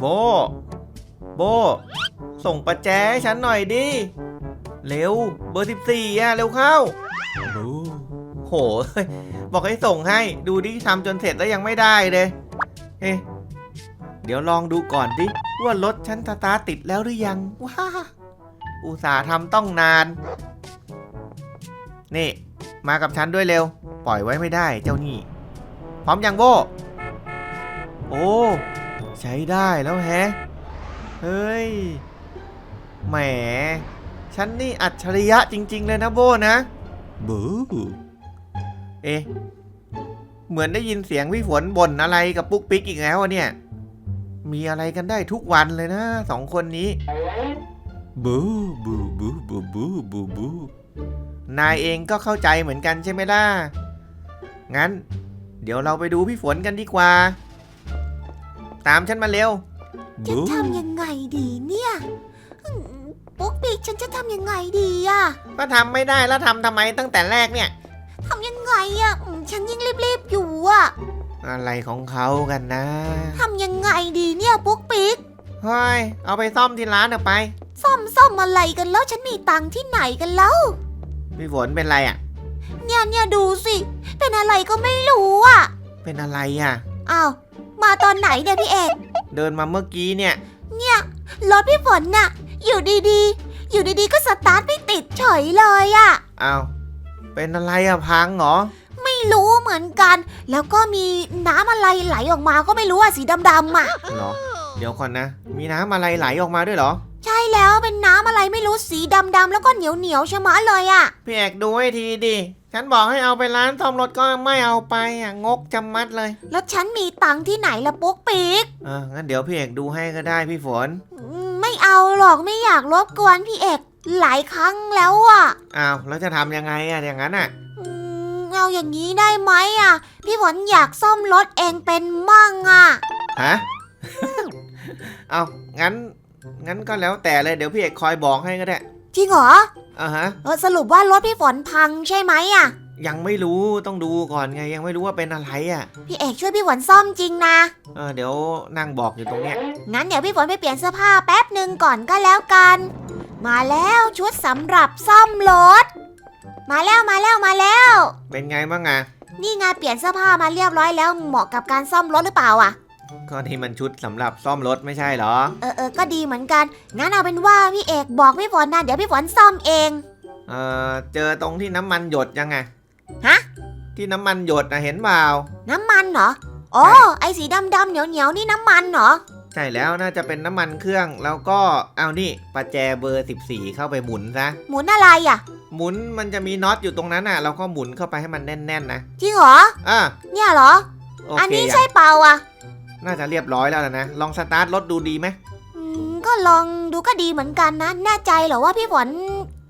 โบ โบ ส่งประแจให้ฉันหน่อยดิ เร็ว เบอร์สิบสี่อะเร็วเข้าโอ้โหเฮ้ยบอกให้ส่งให้ ดูดิทำจนเสร็จแล้วยังไม่ได้เลยเอ๊ะเดี๋ยวลองดูก่อนดิ ว่ารถฉันสตาร์ติดแล้วหรือยัง ว้า อุตส่าห์ทำต้องนาน นี่ มากับฉันด้วยเร็ว ปล่อยไว้ไม่ได้เจ้านี่ พร้อมยังโบ โอ้ ใช้ได้แล้วแฮะ เฮ้ย แหม ฉันนี่อัจฉริยะจริง ๆ เลยนะโบนะ บูเอ๊ะ เหมือนได้ยินเสียงพี่ฝนบ่นอะไรกับปุ๊กปิ๊กอีกแล้วอะเนี่ย มีอะไรกันได้ทุกวันเลยนะสองคนนี้ บูบูบูบูบูบูบูนายเองก็เข้าใจเหมือนกันใช่ไหมล่ะ งั้น เดี๋ยวเราไปดูพี่ฝนกันดีกว่า ตามฉันมาเร็วจะทำยังไงดีเนี่ยอืมปุ๊กปิ๊กฉันจะทำยังไงดีอะก็ทำไม่ได้แล้วทำทำไมตั้งแต่แรกเนี่ย ทำยังไงอะอืมฉันยิ่งรีบๆอยู่อะอะไรของเขากันนะทำยังไงดีเนี่ยปุ๊กปิ๊กเฮ้ยเอาไปซ่อมที่ร้านเถอะไป ซ่อมซ่อมอะไรกันแล้วฉันมีตังค์ที่ไหนกันแล้ว พี่ฝนเป็นไรอะ เนี่ยเนี่ยดูสิ เป็นอะไรก็ไม่รู้อะเป็นอะไรอะ อ้าว มาตอนไหนเนี่ยพี่เอกเดินมาเมื่อกี้เนี่ย เนี่ยรถพี่ฝนน่ะ อยู่ดีๆ อยู่ดีๆก็สตาร์ทไม่ติดเฉยเลยอะเอาเป็นอะไรอะพังเหรอ ไม่รู้เหมือนกัน แล้วก็มีน้ำอะไรไหลออกมาก็ไม่รู้อะสีดำๆอะเหรอ เดี๋ยวก่อนนะ มีน้ำอะไรไหลออกมาด้วยเหรอ ใช่แล้วเป็นน้ำอะไรไม่รู้สีดำๆแล้วก็เหนียวเหนียวๆชะมะเลยอะพี่เอกดูให้ทีดิ ฉันบอกให้เอาไปร้านซ่อมรถก็ไม่เอาไปอะงกจำมัดเลยแล้วฉันมีตังค์ที่ไหนละปุ๊กปิ๊กเอองั้นเดี๋ยวพี่เอกดูให้ก็ได้พี่ฝน อืมไม่เอาหรอกไม่อยากรบกวนพี่เอกหลายครั้งแล้วอะอ้าวแล้วจะทำยังไงอะอย่างนั้นอะ อืมเอาอย่างนี้ได้ไหมอะพี่ฝนอยากซ่อมรถเองเป็นมั่งอะฮะ เอางั้น งั้นก็แล้วแต่เลยเดี๋ยวพี่เอกคอยบอกให้ก็ได้ จริงเหรอ อ่าฮะ เออสรุปว่ารถพี่ฝนพังใช่ไหมอะยังไม่รู้ต้องดูก่อนไงยังไม่รู้ว่าเป็นอะไรอะพี่เอกช่วยพี่ฝนซ่อมจริงนะ เออเดี๋ยวนั่งบอกอยู่ตรงเนี้ยงั้นเดี๋ยวพี่ฝนไปเปลี่ยนเสื้อผ้าแป๊บหนึ่งก่อนก็แล้วกัน มาแล้วชุดสำหรับซ่อมรถ มาแล้วมาแล้วมาแล้ว เป็นไงบ้างอะนี่ไงเปลี่ยนเสื้อผ้ามาเรียบร้อยแล้วเหมาะกับการซ่อมรถหรือเปล่าอะ ก็ที่มันชุดสำหรับซ่อมรถไม่ใช่เหรอ เออเออก็ดีเหมือนกัน งั้นเอาเป็นว่าพี่เอกบอกพี่ฝนนะเดี๋ยวพี่ฝนซ่อมเอง เออเจอตรงที่น้ำมันหยดยังไงฮะ ที่น้ำมันหยดนะเห็นเปล่า น้ำมันเหรออ๋อใช่ไอสีดำดำๆเหนียวเหนียวๆนี่น้ำมันเหรอ ใช่แล้วน่าจะเป็นน้ำมันเครื่องแล้วก็เอานี่ประแจเบอร์ 14 เข้าไปหมุนซะหมุนอะไรอะ หมุนมันจะมีน็อตอยู่ตรงนั้นอะเราก็หมุนเข้าไปให้มันแน่นๆนะจริงเหรออะเนี่ยเหรอโออันเคนี้อะใช่เปล่าอะ น่าจะเรียบร้อยแล้วล่ะนะ ลองสตาร์ทรถดูดีไหมอืมก็ลองดูก็ดีเหมือนกันนะ แน่ใจเหรอว่าพี่ฝน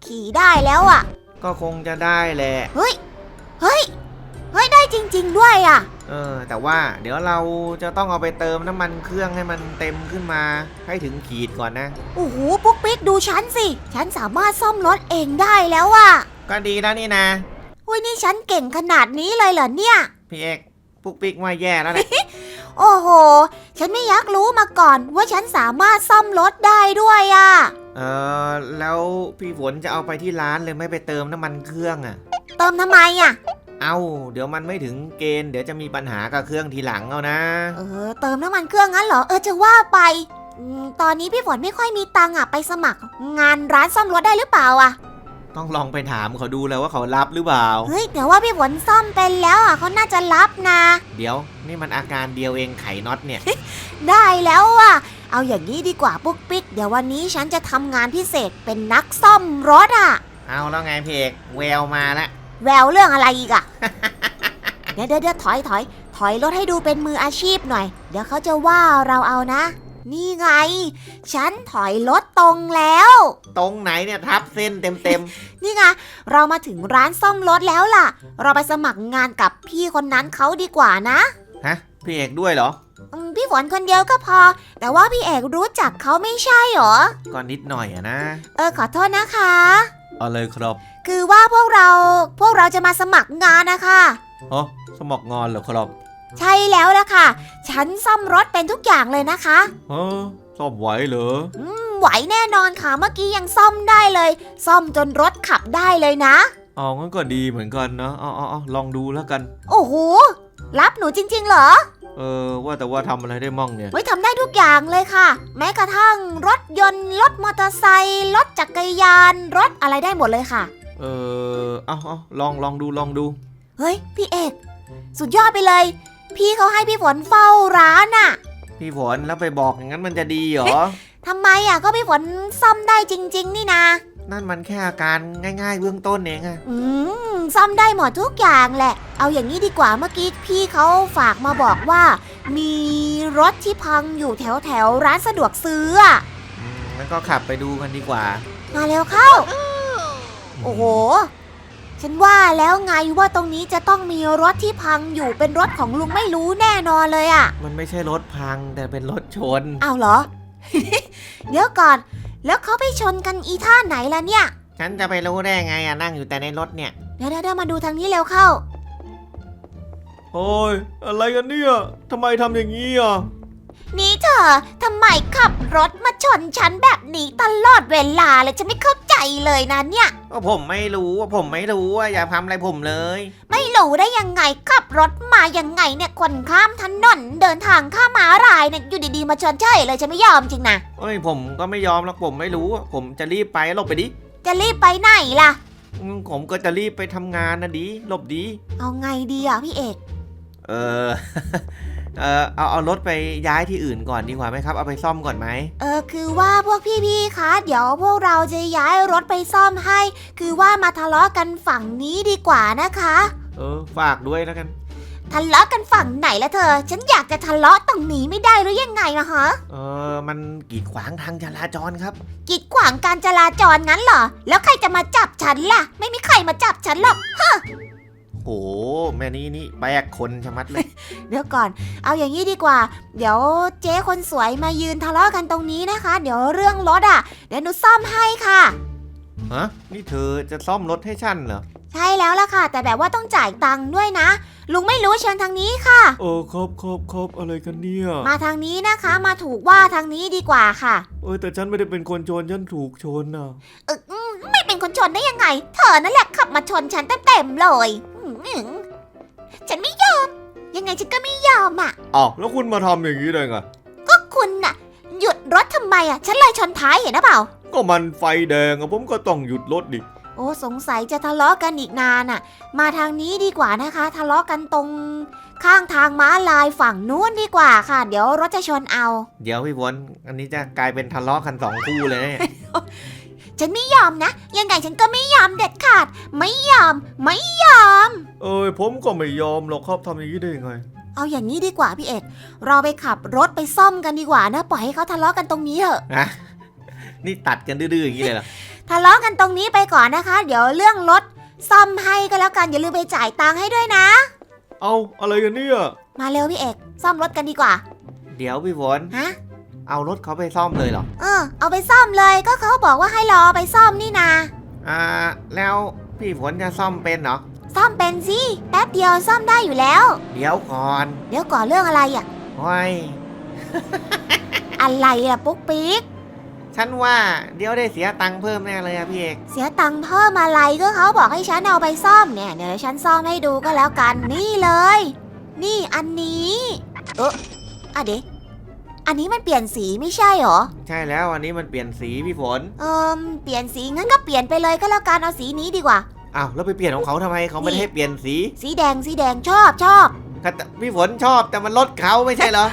ขี่ได้แล้วอะ ก็คงจะได้แหละ เฮ้ย เฮ้ย เฮ้ยได้จริง ๆ ด้วยอะ เออ แต่ว่าเดี๋ยวเราจะต้องเอาไปเติมน้ำมันเครื่องให้มันเต็มขึ้นมาให้ถึงขีดก่อนนะ โอ้โหปุ๊กปิ๊กดูฉันสิ ฉันสามารถซ่อมรถเองได้แล้วอะก็ดีแล้วนี่นะ อุ้ยนี่ฉันเก่งขนาดนี้เลยเหรอเนี่ย พี่เอกปุ๊กปิ๊กว่าแย่แล้วแหละ โอ้โห ฉันไม่อยากรู้มาก่อนว่าฉันสามารถซ่อมรถได้ด้วยอะ เออแล้วพี่ฝนจะเอาไปที่ร้านเลยไม่ไปเติมน้ำมันเครื่องอะ่ะ เติมทำไมอะ เอาเดี๋ยวมันไม่ถึงเกณฑ์เดี๋ยวจะมีปัญหากับเครื่องทีหลังเอานะ เออ เติมน้ำมันเครื่องงั้นเหรอ เออจะว่าไปอืมตอนนี้พี่ฝนไม่ค่อยมีตังค์อะไปสมัครงานร้านซ่อมรถได้หรือเปล่าอะ ต้องลองไปถามเขาดูแล้วว่าเขารับหรือเปล่า เฮ้ยแต่ว่าพี่ฝนซ่อมเป็นแล้วอะเขาน่าจะรับนะ เดี๋ยวนี่มันอาการเดียวเองไขน็อตเนี่ย ได้แล้วอะ เอาอย่างนี้ดีกว่าปุ๊กปิ๊ก เดี๋ยววันนี้ฉันจะทำงานพิเศษเป็นนักซ่อมรถอะ เอาแล้วไงพี่เอกแววมาแล้วแววเรื่องอะไรอีกอะเดี๋ยวเดี๋ยวเดี๋ยวถอยถอยถอยรถให้ดูเป็นมืออาชีพหน่อย เดี๋ยวเขาจะว่าเราเอานะ นี่ไง ฉันถอยรถตรงแล้ว ตรงไหนเนี่ยทับเส้นเต็มเต็มนี่ไงเรามาถึงร้านซ่อมรถแล้วล่ะ เราไปสมัครงานกับพี่คนนั้นเขาดีกว่านะๆฮะ พี่เอกด้วยเหรออืมพี่ฝนคนเดียวก็พอ แต่ว่าพี่เอกรู้จักเขาไม่ใช่หรอ ก็นิดหน่อยอะนะ เออขอโทษนะคะ เอาเลยครับคือว่าพวกเราพวกเราจะมาสมัครงานนะคะอ๋อสมัครงานเหรอครับ ใช่แล้วละค่ะ ฉันซ่อมรถเป็นทุกอย่างเลยนะคะฮะซ่อมไหวเหรอ อืมไหวแน่นอนค่ะ เมื่อกี้ยังซ่อมได้เลย ซ่อมจนรถขับได้เลยนะ เอางั้นก็ดีเหมือนกันนะเอาเอาเอาลองดูแล้วกัน โอ้โห รับหนูจริง ๆ เหรอ เออว่าแต่ว่าทำอะไรได้มั่งเนี่ยไว้ทำได้ทุกอย่างเลยค่ะ แม้กระทั่งรถยนต์ รถมอเตอร์ไซค์รถจักรยาน รถอะไรได้หมดเลยค่ะ เออเอาเอาลองลองดูลองดู เฮ้ย พี่เอก สุดยอดไปเลย พี่เขาให้พี่ฝนเฝ้าร้านอะพี่ฝนแล้วไปบอกอย่างนั้นมันจะดีเหรอ ทำไมอะก็พี่ฝนซ่อมได้จริง ๆ นี่นะ นั่นมันแค่อาการง่าย ๆ เบื้องต้นเองอะอืมซ่อมได้หมดทุกอย่างแหละ เอาอย่างนี้ดีกว่าเมื่อกี้พี่เขาฝากมาบอกว่า มีรถที่พังอยู่แถวแถวๆร้านสะดวกซื้ออะอืมงั้นก็ขับไปดูกันดีกว่า มาเร็วเข้า โอ้โห ฉันว่าแล้วไงว่าตรงนี้จะต้องมีรถที่พังอยู่เป็นรถของลุงไม่รู้แน่นอนเลยอะมันไม่ใช่รถพังแต่เป็นรถชนอ้าวเหรอ เดี๋ยวก่อน แล้วเขาไปชนกันอีท่าไหนล่ะเนี่ย ฉันจะไปรู้ได้ไงอะนั่งอยู่แต่ในรถเนี่ยเดี๋ยวเดี๋ยวเดี๋ยวมาดูทางนี้เร็วเข้า โอ้ย อะไรกันเนี่ยทำไมทำอย่างนี้อะ นี่เธอทำไมขับรถมาชนฉันแบบนี้ตลอดเวลาเลยจะไม่เข้าใจ เลยนะเนี่ยก็ผมไม่รู้ว่าผมไม่รู้ว่าอย่าทำอะไรผมเลย ไม่รู้ได้ยังไงขับรถมายังไงเนี่ยคนข้ามถนนเดินทางข้ามม้าลายเนี่ยอยู่ดีๆมาชนเฉยเลยฉันไม่ยอมจริงนะเอ้ยผมก็ไม่ยอมหรอกผมไม่รู้อะผมจะรีบไปหลบไปดิจะรีบไปไหนล่ะ อืมผมก็จะรีบไปทำงานนะดิหลบดี เอาไงดีอะพี่เอก เออ เออเอาเอารถไปย้ายที่อื่นก่อนดีกว่าไหมครับ เอาไปซ่อมก่อนไหมเออคือว่าพวกพี่ๆ คะ เดี๋ยวพวกเราจะย้ายรถไปซ่อมให้ คือว่ามาทะเลาะกันฝั่งนี้ดีกว่านะคะ เออ ฝากด้วยแล้วกัน ทะเลาะกันฝั่งไหนละเธอ ฉันอยากจะทะเลาะตรงนี้ไม่ได้หรือยังไงล่ะฮะ เออมันกีดขวางทางจราจรครับ กีดขวางการจราจรงั้นเหรอ แล้วใครจะมาจับฉันล่ะ ไม่มีใครมาจับฉันหรอก โหแม่นี่นี่แบกคนชะมัดเลย เดี๋ยวก่อน เอาอย่างนี้ดีกว่า เดี๋ยวเจ๊คนสวยมายืนทะเลาะกันตรงนี้นะคะ เดี๋ยวเรื่องรถอะ เดี๋ยวหนูซ่อมให้ค่ะ ฮะ นี่เธอจะซ่อมรถให้ฉันเหรอ ใช่แล้วล่ะค่ะ แต่แบบว่าต้องจ่ายตังค์ด้วยนะ ลุงไม่รู้เชิญทางนี้ค่ะเออครับครับครับอะไรกันเนี่ย มาทางนี้นะคะ มาถูกว่าทางนี้ดีกว่าค่ะเออแต่ฉันไม่ได้เป็นคนชนฉันถูกชนนะเอออืมไม่เป็นคนชนได้ยังไง เธอนั่นแหละขับมาชนฉันเต็มๆเลย อืมฉันไม่ยอม ยังไงฉันก็ไม่ยอมอะ อ้าวแล้วคุณมาทำอย่างนี้ได้ไง ก็คุณน่ะ หยุดรถทำไมอะ ฉันเลยชนท้ายเห็นหรือเปล่า ก็มันไฟแดงอะผมก็ต้องหยุดรถดิ โอ้สงสัยจะทะเลาะกันอีกนานอะ มาทางนี้ดีกว่านะคะ ทะเลาะกันตรงข้างทางม้าลายฝั่งนู้นดีกว่าค่ะ เดี๋ยวรถจะชนเอา เดี๋ยวพี่ฝนอันนี้จะกลายเป็นทะเลาะกันสองคู่เลยนะเนี่ย ฉันไม่ยอมนะ ยังไงฉันก็ไม่ยอมเด็ดขาด ไม่ยอม ไม่ยอม เอ้ยผมก็ไม่ยอมหรอกครับทำอย่างนี้ได้ยังไง เอาอย่างนี้ดีกว่าพี่เอก เราไปขับรถไปซ่อมกันดีกว่านะ ปล่อยให้เขาทะเลาะกันตรงนี้เถอะ นะนี่ตัดกันดื้อๆอย่างนี้เลยเหรอ ทะเลาะกันตรงนี้ไปก่อนนะคะ เดี๋ยวเรื่องรถซ่อมให้ก็แล้วกัน อย่าลืมไปจ่ายตังค์ให้ด้วยนะ เอาอะไรกันเนี่ย มาเร็วพี่เอก ซ่อมรถกันดีกว่า เดี๋ยวพี่ฝนฮะ เอารถเขาไปซ่อมเลยเหรอ เออ เอาไปซ่อมเลยก็เขาบอกว่าให้รอไปซ่อมนี่นา อ่า แล้วพี่ฝนจะซ่อมเป็นเหรอ ซ่อมเป็นสิแป๊บเดียวซ่อมได้อยู่แล้ว เดี๋ยวก่อนเดี๋ยวก่อนเรื่องอะไรอะ โอ้ยอะไรอะปุ๊กปิ๊ก ฉันว่าเดี๋ยวได้เสียตังค์เพิ่มแน่เลยอะพี่เอก เสียตังค์เพิ่มอะไรก็เขาบอกให้ฉันเอาไปซ่อมเนี่ยเดี๋ยวฉันซ่อมให้ดูก็แล้วกันนี่เลย นี่อันนี้ เอออะเดะ อันนี้มันเปลี่ยนสีไม่ใช่เหรอ ใช่แล้วอันนี้มันเปลี่ยนสีพี่ฝน เอิมเปลี่ยนสีงั้นก็เปลี่ยนไปเลยก็แล้วกันเอาสีนี้ดีกว่า อ้าวแล้วไปเปลี่ยนของเขาทำไมเขาไม่ได้ให้เปลี่ยนสีสีแดงสีแดงชอบชอบก็แต่พี่ฝนชอบแต่มันรถเขาไม่ใช่เหรอ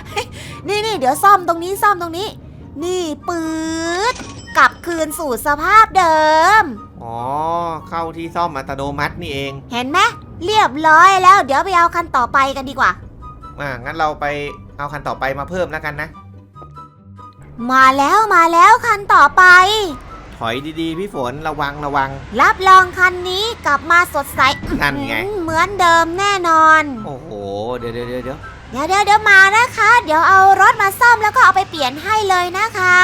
นี่นี่เดี๋ยวซ่อมตรงนี้ซ่อมตรงนี้ นี่ปื๊ดกลับคืนสู่สภาพเดิม อ๋อเข้าที่ซ่อมอัตโนมัตินี่เอง เห็นไหมเรียบร้อยแล้วเดี๋ยวไปเอาคันต่อไปกันดีกว่า อ่างั้นเราไปเอาคันต่อไปมาเพิ่มแล้วกันนะ มาแล้วมาแล้วคันต่อไป ถอยดีๆ พี่ฝนระวังระวัง รับรองคันนี้กลับมาสดใสนั่นไง อืมเหมือนเดิมแน่นอน โอ้โห เดี๋ยวเดี๋ยวเดี๋ยวเดี๋ยวเดี๋ยวเดี๋ยวเดี๋ยวมานะคะ เดี๋ยวเอารถมาซ่อมแล้วก็เอาไปเปลี่ยนให้เลยนะคะ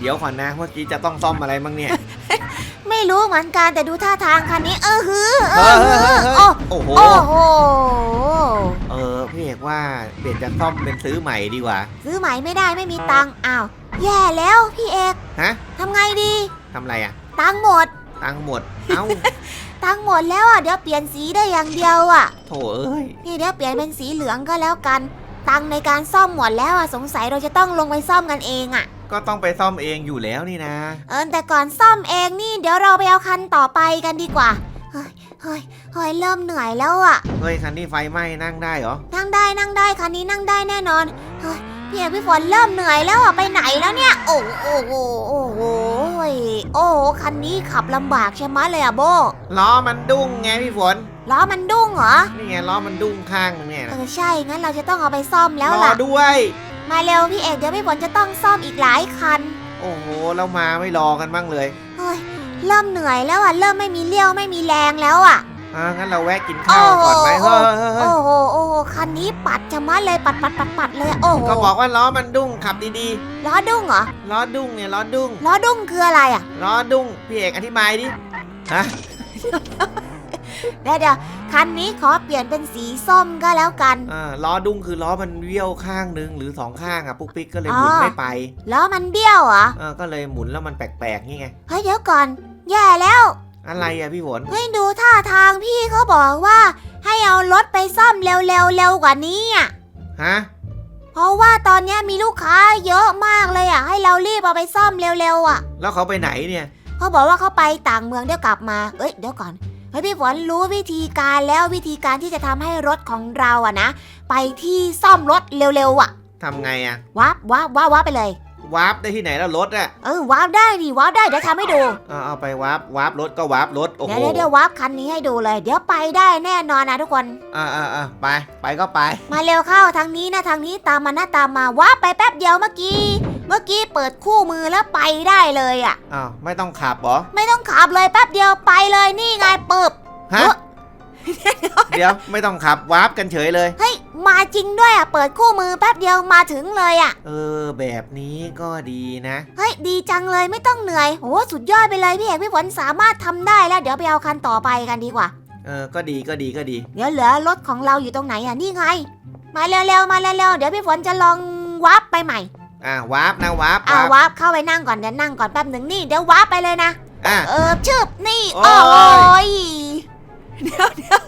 เดี๋ยวก่อนนะเมื่อกี้จะต้องซ่อมอะไรบ้างเนี่ย ไม่รู้เหมือนกันแต่ดูท่าทางคันนี้ เออฮือเอเฮ้อยฮืเฮ้ยอเฮ้ยโอ้โอ้โห โอ้โหเออพี่เอกว่าเปลี่ยนจากซ่อมเป็นซื้อใหม่ดีกว่า ซื้อใหม่ไม่ได้ไม่มีตังค์อ้าว แย่แล้วพี่เอกฮะทำไงดีทำอะไรอะตังค์หมด ตังค์หมด เอ้า ตังค์หมดแล้วอะเดี๋ยวเปลี่ยนสีได้อย่างเดียวอะโถเอ้ย นี่เดี๋ยวเปลี่ยนเป็นสีเหลืองก็แล้วกัน ตังค์ในการซ่อมหมดแล้วอะสงสัยเราจะต้องลงไปซ่อมกันเองอะ ก็ต้องไปซ่อมเองอยู่แล้วนี่นะ เออแต่ก่อนซ่อมเองนี่เดี๋ยวเราไปเอาคันต่อไปกันดีกว่า เฮ้ยเฮ้ยเฮ้ยเริ่มเหนื่อยแล้วอะเฮ้ยคันนี้ไฟไหม้นั่งได้เหรอ นั่งได้นั่งได้คันนี้นั่งได้แน่นอนเฮ้ยพี่เอกพี่ฝนเริ่มเหนื่อยแล้วอะไปไหนแล้วเนี่ย โอ้โหโอ้โหโอ้โหโอ้โหคันนี้ขับลำบากใช่ไหมเลยอะโบล้อมันดุ้งไงพี่ฝน ล้อมันดุ้งเหรอ นี่ไงล้อมันดุ้งข้างนึงเนี่ยเอนะอใช่งั้นเราจะต้องเอาไปซ่อมแล้วรอล่ะด้วย มาเร็วพี่เอกเดี๋ยวพี่ฝนจะต้องซ่อมอีกหลายคัน โอ้โหแล้วมาไม่รอกันบ้างเลย เฮ้ย เริ่มเหนื่อยแล้วอะ เริ่มไม่มีเลี้ยวไม่มีแรงแล้วอะอ่างั้นเราแวะกินข้าวก่อนไหมโอ้เฮ้ยโหเฮ้ยเฮ้โอ้ยโหโอ้โหคันนี้ปัดจะมัดเลยปัดปัดปัดปัดเลยโอ้โหก็บอกว่าล้อมันดุ้งขับดีล้อดุ้งเหรอๆล้อดุ้งเนี่ยล้อดุ้งล้อดุ้งคืออะไรอะล้อดุ้งพี่เอกอธิบายดิฮะ เดี๋ยวเดี๋ยวคันนี้ขอเปลี่ยนเป็นสีส้มก็แล้วกัน อ่าล้อดุ้งคือล้อมันเบี้ยวข้างหนึงหรือสองข้างอะปุ๊กปิ๊กก็เลยอ๋อหมุนไม่ไปล้อมันเบี้ยวเหรอ เออก็เลยหมุนแล้วมันแปลกๆนี่ไง เฮ้ยเดี๋ยวก่อน แย่แล้ว อะไรอะพี่ฝนเฮ้ยดูท่าทางพี่เขาบอกว่า ให้เอารถไปซ่อมเร็วๆเร็วกว่านี้อะ ฮะเพราะว่าตอนเนี้ยมีลูกค้าเยอะมากเลยอะ ให้เรารีบเอาไปซ่อมเร็วๆอะ แล้วเขาไปไหนเนี่ย เขาบอกว่าเขาไปต่างเมืองเดี๋ยวกลับมา เอ้ยเดี๋ยวก่อน เฮ้ยพี่ฝนรู้วิธีการแล้ววิธีการที่จะทำให้รถของเราอะนะ ไปที่ซ่อมรถเร็วๆอะทำไงอะวับวับวับวับไปเลย วาร์ปได้ที่ไหนแล้วรถอะเออวับได้ดิวับได้เดี๋ยวทำให้ดู เอาเอาไปวาร์ปวาร์ปรถก็วาร์ปรถโอ้โหเดี๋ยวเดี๋ยวเดี๋ยววับคันนี้ให้ดูเลย เดี๋ยวไปได้แน่นอนนะทุกคน อ่าอ่าอ่าไป ไปก็ไป มาเร็วเข้าทางนี้นะทางนี้ตามมาหน้าตามมาวับไปแป๊บเดียวเมื่อกี้ เมื่อกี้เปิดคู่มือแล้วไปได้เลยอะอ้าวไม่ต้องขับเหรอ ไม่ต้องขับเลยแป๊บเดียวไปเลยนี่ไงปึบฮะ เอ้อ เดี๋ยวไม่ต้องขับวาร์ปกันเฉยเลย เฮ้ยมาจริงด้วยอะเปิดคู่มือแป๊บเดียวมาถึงเลยอะเออ แบบนี้ก็ดีนะ เฮ้ยดีจังเลยไม่ต้องเหนื่อยโอ้สุดยอดไปเลยพี่เอกพี่ฝนสามารถทำได้แล้ว เดี๋ยวไปเอาคันต่อไปกันดีกว่า เออ ก็ดีก็ดีก็ดี เดี๋ยวเหลือรถของเราอยู่ตรงไหนอะนี่ไง มาเร็วๆมาเร็วๆเดี๋ยวพี่ฝนจะลองวับไปใหม่ อ่าวาร์ปนะวาร์ปอ่าวาร์ปวับเข้าไปนั่งก่อนเดี๋ยวนั่งก่อนแป๊บหนึ่งนี่เดี๋ยววับไปเลยนะ อะ เออชึบนี่โอ้โอ้ยยเดี๋ยวเดี๋ยว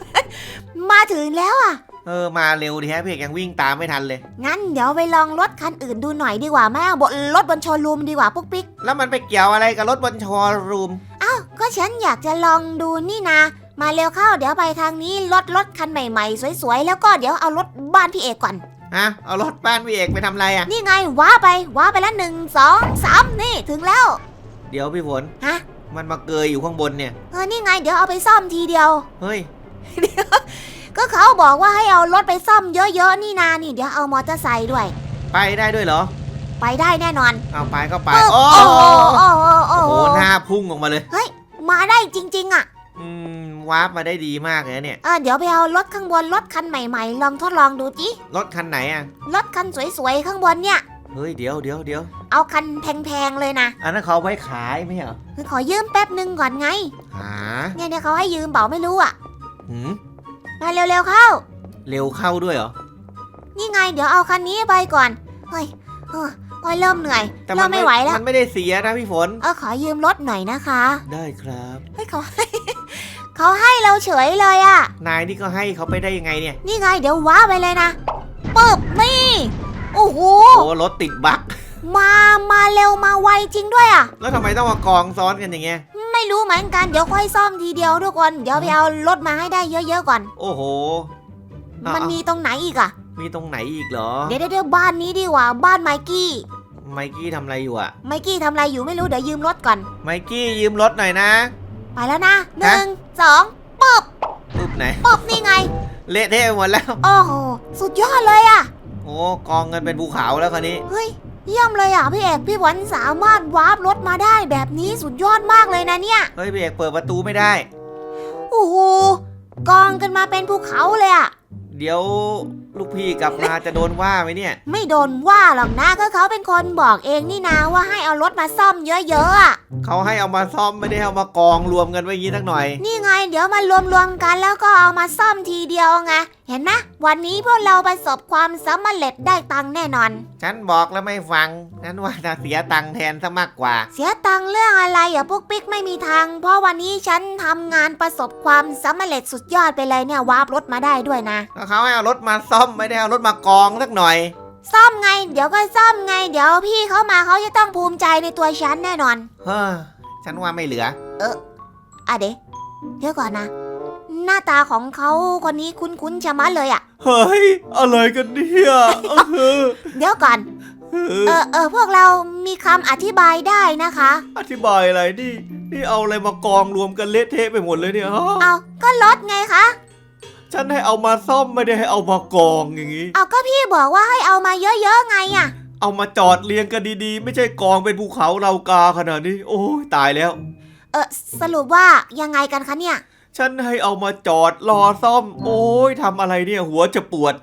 มาถึงแล้วอะ เออมาเร็วดีฮะพี่เอกยังวิ่งตามไม่ทันเลย งั้นเดี๋ยวไปลองรถคันอื่นดูหน่อยดีกว่าแม่บนรถบนโชว์รูมดีกว่าปุ๊กปิ๊ก แล้วมันไปเกี่ยวอะไรกับรถบนชอรูมอ้าวก็ฉันอยากจะลองดูนี่นะมาเร็วเข้าเดี๋ยวไปทางนี้รถรถคันใหม่ๆ สวยๆ แล้วก็เดี๋ยวเอารถบ้านพี่เอกก่อน ฮะเอารถบ้านพี่เอกไปทำอะไรอะ นี่ไงว้าไปว้าไปแล้วหนึ่งสองสามนี่ถึงแล้ว เดี๋ยวพี่ฝนฮะ มันมาเกยอยู่ข้างบนเนี่ย เออนี่ไงเดี๋ยวเอาไปซ่อมทีเดียว เฮ้ย ก็เขาบอกว่าให้เอารถไปซ่อมเยอะๆนี่นานี่เดี๋ยวเอามอเตอร์ไซค์ด้วย ไปได้ด้วยเหรอ ไปได้แน่นอนเอาไปก็ไปปึ๊บโอ้โอ้โหโอ้โหโอ้โอ้โหโหหน้าพุ่งออกมาเลย มาได้จริง ๆ อะ อืม วาร์ปมาได้ดีมากเลยนะเนี่ย เออเดี๋ยวไปเอารถข้างบนรถคันใหม่ๆ ลองทดลองดูจิรถคันไหนอะ รถคันสวยๆข้างบนเนี่ย เฮ้ยเดี๋ยวเดี๋ยวเดี๋ยวเอาคันแพงๆเลยนะอันนั้นเขาเอาไว้ขายไม่ใช่เหรอ คือขอยืมแป๊บหนึ่งก่อนไง หาเนี่ยเนี่ยเขาให้ยืมเปล่าไม่รู้อะ หืมมาเร็วๆเข้า เร็วเข้าด้วยเหรอ นี่ไงเดี๋ยวเอาคันนี้ไปก่อน เฮ้ยเออโอ้ยเริ่มเหนื่อยแต่เริ่มไม่ไหวแล้ว มันไม่ได้เสียนะพี่ฝน เออขอยืมรถหน่อยนะคะ ได้ครับ เฮ้ยเขาให้ เขาให้เราเฉยเลยอะนายนี่ก็ให้เขาไปได้ยังไงเนี่ย นี่ไงเดี๋ยวว้าไปเลยนะปึ๊บนี่โอ้โหโอ้รถติดบั๊กมามาเร็วมาไวจริงด้วยอะแล้วทำไมต้องมากองซ้อนกันอย่างเงี้ย ไม่รู้เหมือนกันเดี๋ยวค่อยซ่อมทีเดียวทุกคนเดี๋ยวไปเอารถมาให้ได้เยอะๆก่อน โอ้โหเอามันมีตรงไหนอีกอะมีตรงไหนอีกเหรอเดี๋ยวเดี๋ยวเดี๋ยวบ้านนี้ดีกว่าบ้านไมกี้ไมกี้ทำอะไรอยู่อะไมกี้ทำอะไรอยู่ไม่รู้เดี๋ยวยืมรถก่อน ไมกี้ยืมรถหน่อยนะ ไปแล้วนะหนึ่งสองปึ๊บปุ๊บไหนปึ๊บนี่ไง เละเทะไปหมดแล้ว โอ้โหสุดยอดเลยอะโอ้กองเงินเป็นภูเขาแล้วคราวนี้ เฮ้ยเยี่ยมเลยอะพี่เอกพี่หวันสามารถวาร์ปรถมาได้แบบนี้สุดยอดมากเลยนะเนี่ย เฮ้ยพี่เอกเปิดประตูไม่ได้ โอ้โหกองกันมาเป็นภูเขาเลยอะ เดี๋ยวลูกพี่กลับมาจะโดนว่าไหมเนี่ย ไม่โดนว่าหรอกนะก็เขาเป็นคนบอกเองนี่นาว่าให้เอารถมาซ่อมเยอะๆอะเขาให้เอามาซ่อมไม่ได้เอามากองรวมกันไว้อย่างนี้ทั้งหน่อย นี่ไง เดี๋ยวมารวมๆกันแล้วก็เอามาซ่อมทีเดียวไงเห็นไหม วันนี้พวกเราประสบความสำเร็จได้ตังค์แน่นอน ฉันบอกแล้วไม่ฟัง นั้นว่าจะเสียตังค์แทนซะมากกว่า เสียตังค์เรื่องอะไรอะปุ๊กปิ๊กไม่มีทาง เพราะวันนี้ฉันทำงานประสบความสำเร็จสุดยอดไปเลยเนี่ยวาร์ปรถมาได้ด้วยนะ ก็เขาให้เอารถมาซ่อมไม่ได้เอารถมากองสักหน่อย ซ่อมไง เดี๋ยวก็ซ่อมไง เดี๋ยวพี่เขามาเขาจะต้องภูมิใจในตัวฉันแน่นอน เฮ้อฉันว่าไม่เหลือ อะเดี๋ยวเดี๋ยวก่อนนะห น้าตาของเขาคนนี้คุ้นๆชะมัดเลยอะ เฮ้ย อะไรกันเนี่ยเออเดี๋ยวก่อน เออเออพวกเรามีคำอธิบายได้นะคะ อธิบายอะไรนี่ นี่เอาอะไรมากองรวมกันเละเทะไปหมดเลยเนี่ยฮะเอาก็รถไงคะ ฉันให้เอามาซ่อมไม่ได้ให้เอามากองอย่างนี้ เอาก็พี่บอกว่าให้เอามาเยอะๆไงอะ เอามาจอดเรียงกันดีๆ ไม่ใช่กองเป็นภูเขาเรากาขนาดนี้ โอ้ยตายแล้ว เออสรุปว่ายังไงกันคะเนี่ย ฉันให้เอามาจอดรอซ่อม โอ้ยทำอะไรเนี่ยหัวจะปวด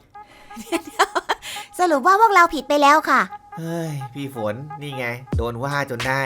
สรุปว่าพวกเราผิดไปแล้วค่ะ เฮ้ย พี่ฝนนี่ไง โดนว่าจนได้